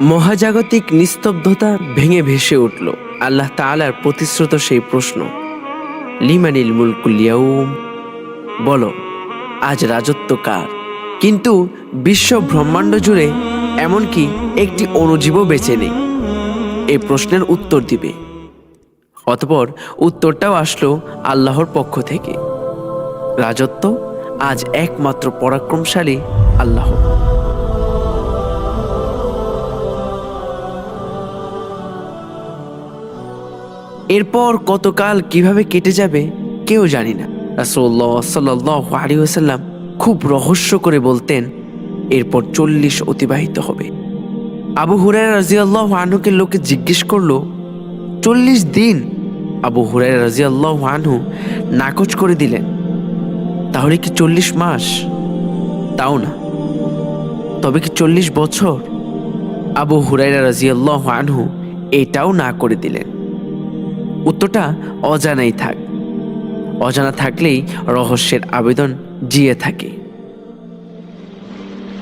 মহাজাগতিক নিস্তব্ধতা ভেঙে ভেসে উঠল। আল্লাহ তাআলার প্রতিশ্রুত সেই প্রশ্ন, লিমানিল মুলকুল ইয়াউম? বলো, আজ রাজত্ব কার? কিন্তু বিশ্ব ব্রহ্মাণ্ড জুড়ে এমনকি একটি অণুজীবও বেঁচে নেই। এই প্রশ্নের উত্তর দিবে। অতপর উত্তরটাও আসলো আল্লাহর পক্ষ থেকে। রাজত্ব আজ একমাত্র পরাক্রমশালী আল্লাহ। এরপর কতকাল কীভাবে কেটে যাবে কেউ জানি না। রাসূলুল্লাহ সাল্লাহ খুব রহস্য করে বলতেন, এরপর চল্লিশ অতিবাহিত হবে। আবু হুরাই রাজিয়াল্লাহ আনহুকে লোকে জিজ্ঞেস করল, চল্লিশ দিন? আবু হুরাই রাজিয়াল্লাহ আনহু নাকচ করে দিলেন, তাহলে কি চল্লিশ মাস? তাও না। তবে কি চল্লিশ বছর? আবু হুরাইরা রাজিয়াল্লাহ আনহু এটাও না করে দিলেন। উত্তরটা অজানাই থাক। অজানা থাকলেই রহস্যের আবেদন জিয়ে থাকে।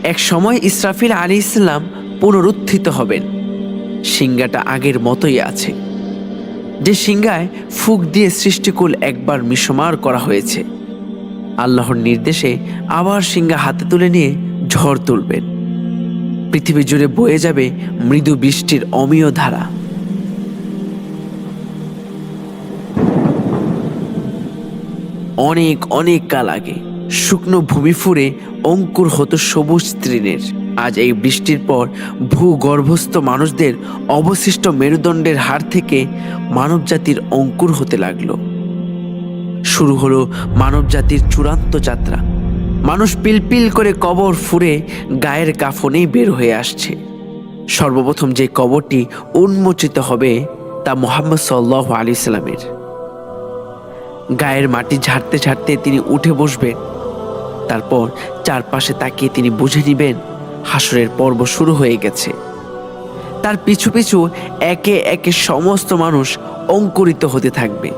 এক সময় ইসরাফিল আলী ইসলাম পুনরুত্থিত হবেন। সিংহাটা আগের মতোই আছে। যে সিংহায় ফুক দিয়ে সৃষ্টিকুল একবার মিশমার করা হয়েছে। আল্লাহর নির্দেশে আবার সিংহা হাতে তুলে নিয়ে ঝড় তুলবেন। পৃথিবী জুড়ে বয়ে যাবে মৃদু বৃষ্টির অমীয় ধারা। অনেক অনেক কাল আগে। শুকনো ভূমি ফুরে অঙ্কুর হতো সবুজ তৃণের। আজ এই বৃষ্টির পর ভূগর্ভস্থ মানুষদের অবশিষ্ট মেরুদণ্ডের হার থেকে মানবজাতির অঙ্কুর হতে লাগল। শুরু হলো মানবজাতির চূড়ান্ত যাত্রা। মানুষ পিলপিল করে কবর ফুরে গায়ের কাফনেই বের হয়ে আসছে। সর্বপ্রথম যে কবরটি উন্মোচিত হবে তা মোহাম্মদ সাল্লাহ আলি সাল্লামের। গায়ের মাটি ঝাড়তে ঝাড়তে তিনি উঠে বসবেন। তারপর চারপাশে তাকিয়ে তিনি বুঝে নিবেন, হাসরের পর্ব শুরু হয়ে গেছে। তার পিছু পিছু একে একে সমস্ত মানুষ অঙ্কুরিত হতে থাকবে।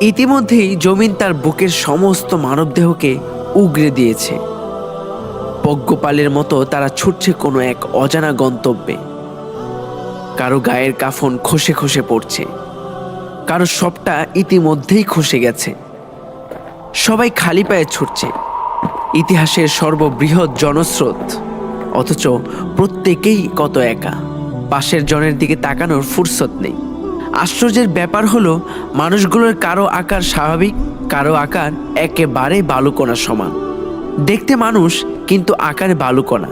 ইতিমধ্যেই জমিন তার বুকের সমস্ত মানবদেহকে উগরে দিয়েছে। পজ্ঞপালের মতো তারা ছুটছে কোনো এক অজানা গন্তব্যে। কারও গায়ের কাফন খসে খসে পড়ছে। কারও সবটা ইতিমধ্যেই খসে গেছে। সবাই খালি পায়ে ছুটছে। ইতিহাসের সর্ববৃহৎ জনস্রোত। অথচ প্রত্যেকেই কত একা। পাশের জনের দিকে তাকানোর ফুরসত নেই। আশ্চর্যের ব্যাপার হলো, মানুষগুলোর কারও আকার স্বাভাবিক, কারও আকার একেবারে বালুকণা সমান। দেখতে মানুষ, কিন্তু আকারে বালুকণা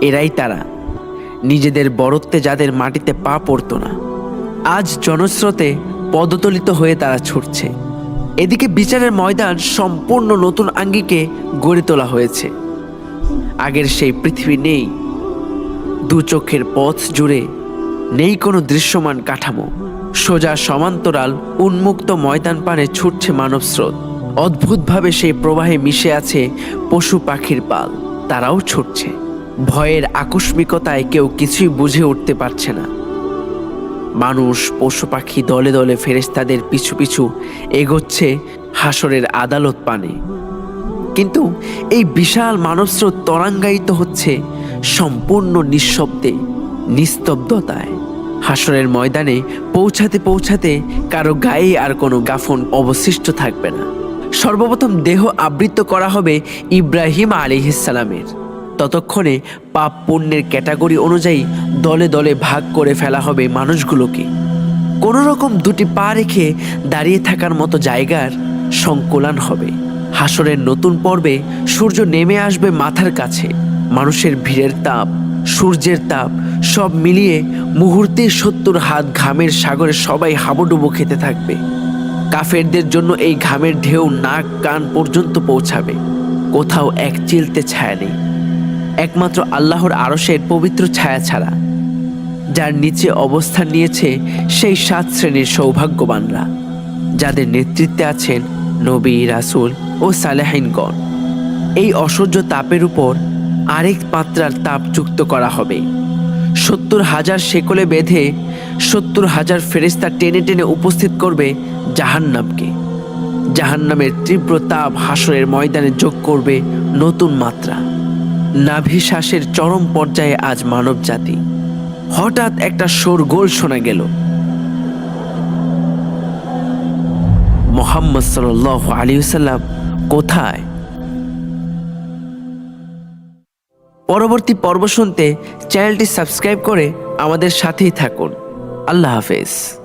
এরাই তারা। নিজেদের বরত্বে যাদের মাটিতে পা পড়তো না। আজ জনস্রোতে পদতলিত হয়ে তারা ছুটছে। এদিকে বিচারের ময়দান সম্পূর্ণ নতুন আঙ্গিকে গড়ে তোলা হয়েছে। আগের সেই পৃথিবী নেই। দু চোখের পথ জুড়ে নেই কোনো দৃশ্যমান কাঠামো। সোজা সমান্তরাল, উন্মুক্ত ময়দান পানে ছুটছে মানব স্রোত। অদ্ভুতভাবে সেই প্রবাহে মিশে আছে পশু পাখির পাল। তারাও ছুটছে। ভয়ের আকস্মিকতায় কেউ কিছুই বুঝে উঠতে পারছে না। মানুষ, পশু পাখি দলে দলে ফেরেস্তাদের পিছু পিছু এগোচ্ছে হাসরের আদালত পানে। কিন্তু এই বিশাল মানবস্রোত ত্বরাঙ্গায়িত হচ্ছে সম্পূর্ণ নিঃশব্দে, নিস্তব্ধতায়। হাসরের ময়দানে পৌঁছাতে পৌঁছাতে কারও গায়ে আর কোনো গাফন অবশিষ্ট থাকবে না। সর্বপ্রথম দেহ আবৃত করা হবে ইব্রাহিম আলিহিসালামের ততক্ষণে পাপ পুণ্যের ক্যাটাগরি অনুযায়ী দলে দলে ভাগ করে ফেলা হবে মানুষগুলোকে। কোনো রকম দুটি পা রেখে দাঁড়িয়ে থাকার মতো জায়গার সংকুলান হবে। হাসরের নতুন পর্বে সূর্য নেমে আসবে মাথার কাছে। মানুষের ভিড়ের তাপ, সূর্যের তাপ, সব মিলিয়ে মুহূর্তে সত্তর হাত ঘামের সাগরে সবাই হাবুডুবু খেতে থাকবে। কাফেরদের জন্য এই ঘামের ঢেউ নাক কান পর্যন্ত পৌঁছাবে। কোথাও এক চিলতে ছায়া নেই। একমাত্র আল্লাহর আরসের পবিত্র ছায়া ছাড়া। যার নিচে অবস্থান নিয়েছে সেই সাত শ্রেণির সৌভাগ্যবানরা, যাদের নেতৃত্বে আছেন নবী, রাসুল ও সালেহাইনগণ এই অসহ্য তাপের উপর আরেক মাত্রার তাপ যুক্ত করা হবে। সত্তর হাজার শেকলে বেঁধে সত্তর হাজার ফেরেস্তা টেনে টেনে উপস্থিত করবে জাহান্নামকে। জাহান্নামের তীব্র তাপ হাসরের ময়দানে যোগ করবে নতুন মাত্রা। নাভি শ্বাসের চরম পর্যায়ে আজ মানব জাতি হঠাৎ একটা শোরগোল শোনা গেল। মোহাম্মদ সাল আলী সাল্লাম কোথায়? পরবর্তী পর্ব শুনতে চ্যানেলটি সাবস্ক্রাইব করে আমাদের সাথেই থাকুন। আল্লাহ হাফেজ।